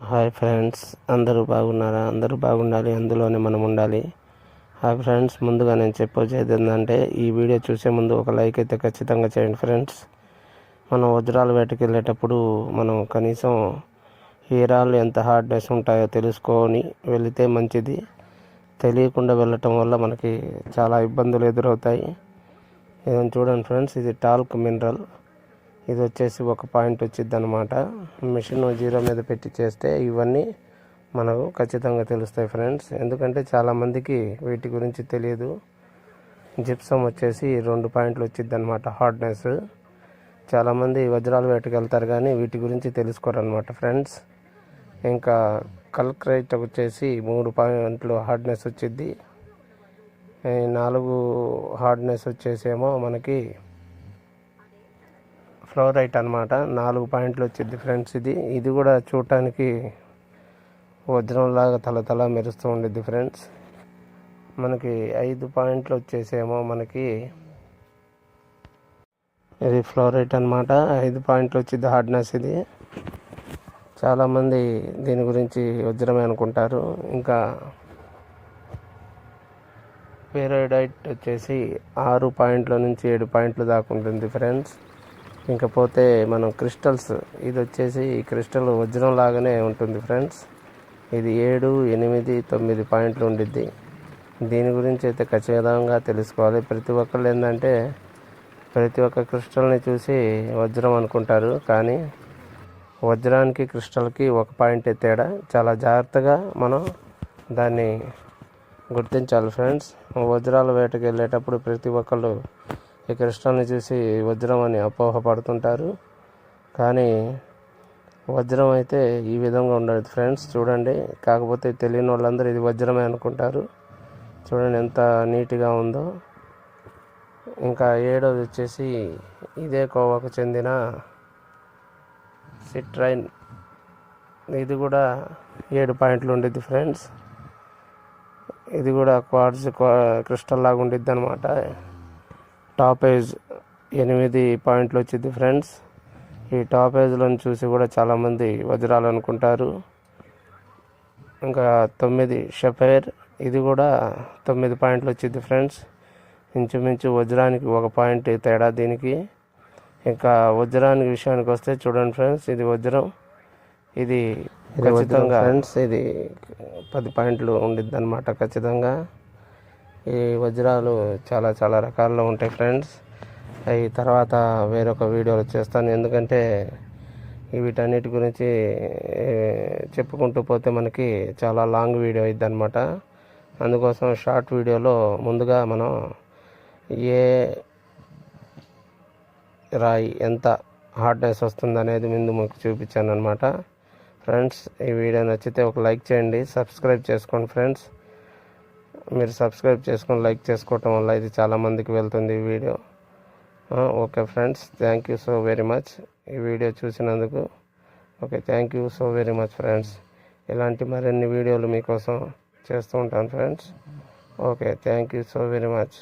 Hi friends అందరూ బాగున్నారా? అందరూ బాగుండాలి అందులోనే మనం ఉండాలి. హాయ్ ఫ్రెండ్స్ ముందుగా నేను చెప్పొచ్చేది ఏంటంటే ఈ వీడియో చూసే ముందు ఒక లైక్ అయితే ఖచ్చితంగా చేయండి ఫ్రెండ్స్. మనం వజ్రాల వేటకి వెళ్ళేటప్పుడు మనం కనీసం ఏ రాళ్ళు ఎంత హార్డ్నెస్ ఉంటాయో తెలుసుకొని వెళితే మంచిది. తెలియకుండా వెళ్ళటం వల్ల మనకి చాలా ఇబ్బందులు ఎదురవుతాయి. ఇదని చూడండి ఫ్రెండ్స్ ఇది టాల్క్ మినరల్ ఇది వచ్చేసి ఒక పాయింట్ వచ్చింది అనమాట మిషన్ జీరో మీద పెట్టి చేస్తే ఇవన్నీ మనకు ఖచ్చితంగా తెలుస్తాయి ఫ్రెండ్స్. ఎందుకంటే చాలామందికి వీటి గురించి తెలియదు. జిప్సం వచ్చేసి రెండు పాయింట్లు వచ్చింది అనమాట హార్డ్నెస్. చాలామంది వజ్రాలు వేటకెళ్తారు కానీ వీటి గురించి తెలుసుకోరు అనమాట ఫ్రెండ్స్. ఇంకా కల్క్రైట్ వచ్చేసి మూడు పాయింట్లు హార్డ్నెస్ వచ్చింది నాలుగు హార్డ్నెస్ వచ్చేసేమో మనకి ఫ్లోరైట్ అనమాట నాలుగు పాయింట్లు వచ్చింది ఫ్రెండ్స్ ఇది. ఇది కూడా చూడటానికి వజ్రంలాగా తల తల మెరుస్తూ ఉండిద్ది ఫ్రెండ్స్ మనకి ఐదు పాయింట్లు వచ్చేసేమో మనకి. ఇది ఫ్లోరైట్ అనమాట ఐదు పాయింట్లు వచ్చింది హార్డ్నెస్ ఇది. చాలామంది దీని గురించి వజ్రమే అనుకుంటారు. ఇంకా పేరోడైట్ వచ్చేసి ఆరు పాయింట్ల నుంచి ఏడు పాయింట్లు దాకా ఉంటుంది ఫ్రెండ్స్ ఇంకపోతే మనం క్రిస్టల్స్ ఇది వచ్చేసి క్రిస్టల్ వజ్రం లాగానే ఉంటుంది ఫ్రెండ్స్. ఇది ఏడు ఎనిమిది తొమ్మిది పాయింట్లు ఉండిద్ది. దీని గురించి అయితే ఖచ్చితంగా తెలుసుకోవాలి. ప్రతి ఒక్కళ్ళు ఏంటంటే ప్రతి ఒక్క క్రిస్టల్ని చూసి వజ్రం అనుకుంటారు. కానీ వజ్రానికి క్రిస్టల్కి ఒక పాయింట్ తేడా? చాలా జాగ్రత్తగా మనం దాన్ని గుర్తించాలి ఫ్రెండ్స్. వజ్రాల వేటకి వెళ్ళేటప్పుడు ప్రతి ఒక్కళ్ళు ఈ క్రిస్టల్ని చూసి వజ్రం అని అపోహపడుతుంటారు. కానీ వజ్రం అయితే ఈ విధంగా ఉండదు. ఫ్రెండ్స్ చూడండి. కాకపోతే తెలియని వాళ్ళందరూ ఇది వజ్రమే అనుకుంటారు. చూడండి ఎంత నీట్గా ఉందో. ఇంకా ఏడోది వచ్చేసి ఇదే కోవాకు చెందిన సిట్రైన్. ఇది కూడా ఏడు పాయింట్లు ఉండిద్ది ఫ్రెండ్స్. ఇది కూడా క్వార్ట్స్ క్రిస్టల్ లాగా ఉండిద్ది అనమాట టాప్ ఏజ్ ఎనిమిది పాయింట్లు వచ్చింది ఫ్రెండ్స్. ఈ టాప్ ఏజ్లను చూసి కూడా చాలామంది వజ్రాలు అనుకుంటారు. ఇంకా తొమ్మిది షఫైర్ ఇది కూడా తొమ్మిది పాయింట్లు వచ్చింది ఫ్రెండ్స్. ఇంచుమించు వజ్రానికి ఒక పాయింట్ తేడా దీనికి. ఇంకా వజ్రానికి విషయానికి వస్తే చూడండి ఫ్రెండ్స్ ఇది వజ్రం. ఇది ఖచ్చితంగా ఫ్రెండ్స్ ఇది పది పాయింట్లు ఉండిద్ది అనమాట ఖచ్చితంగా. ఈ వజ్రాలు చాలా చాలా రకాల్లో ఉంటాయి ఫ్రెండ్స్. అవి తర్వాత వేరొక వీడియోలో చేస్తాను. ఎందుకంటే వీటన్నిటి గురించి చెప్పుకుంటూ పోతే మనకి చాలా లాంగ్ వీడియో అయింది అనమాట అందుకోసం షార్ట్ వీడియోలో ముందుగా మనం ఏ రాయి ఎంత హార్డ్నెస్ వస్తుంది అనేది ముందు మీకు చూపించాను అనమాట ఫ్రెండ్స్ ఈ వీడియో నచ్చితే ఒక లైక్ చేయండి సబ్స్క్రైబ్ చేసుకోండి ఫ్రెండ్స్. మీరు సబ్స్క్రైబ్ చేసుకొని లైక్ చేసుకోవటం వల్ల ఇది చాలామందికి వెళ్తుంది ఈ video okay friends thank you so very much ఈ వీడియో చూసినందుకు okay thank you so very much friends ఇలాంటి మరిన్ని వీడియోలు మీకోసం చేస్తూ ఉంటాను friends okay thank you so very much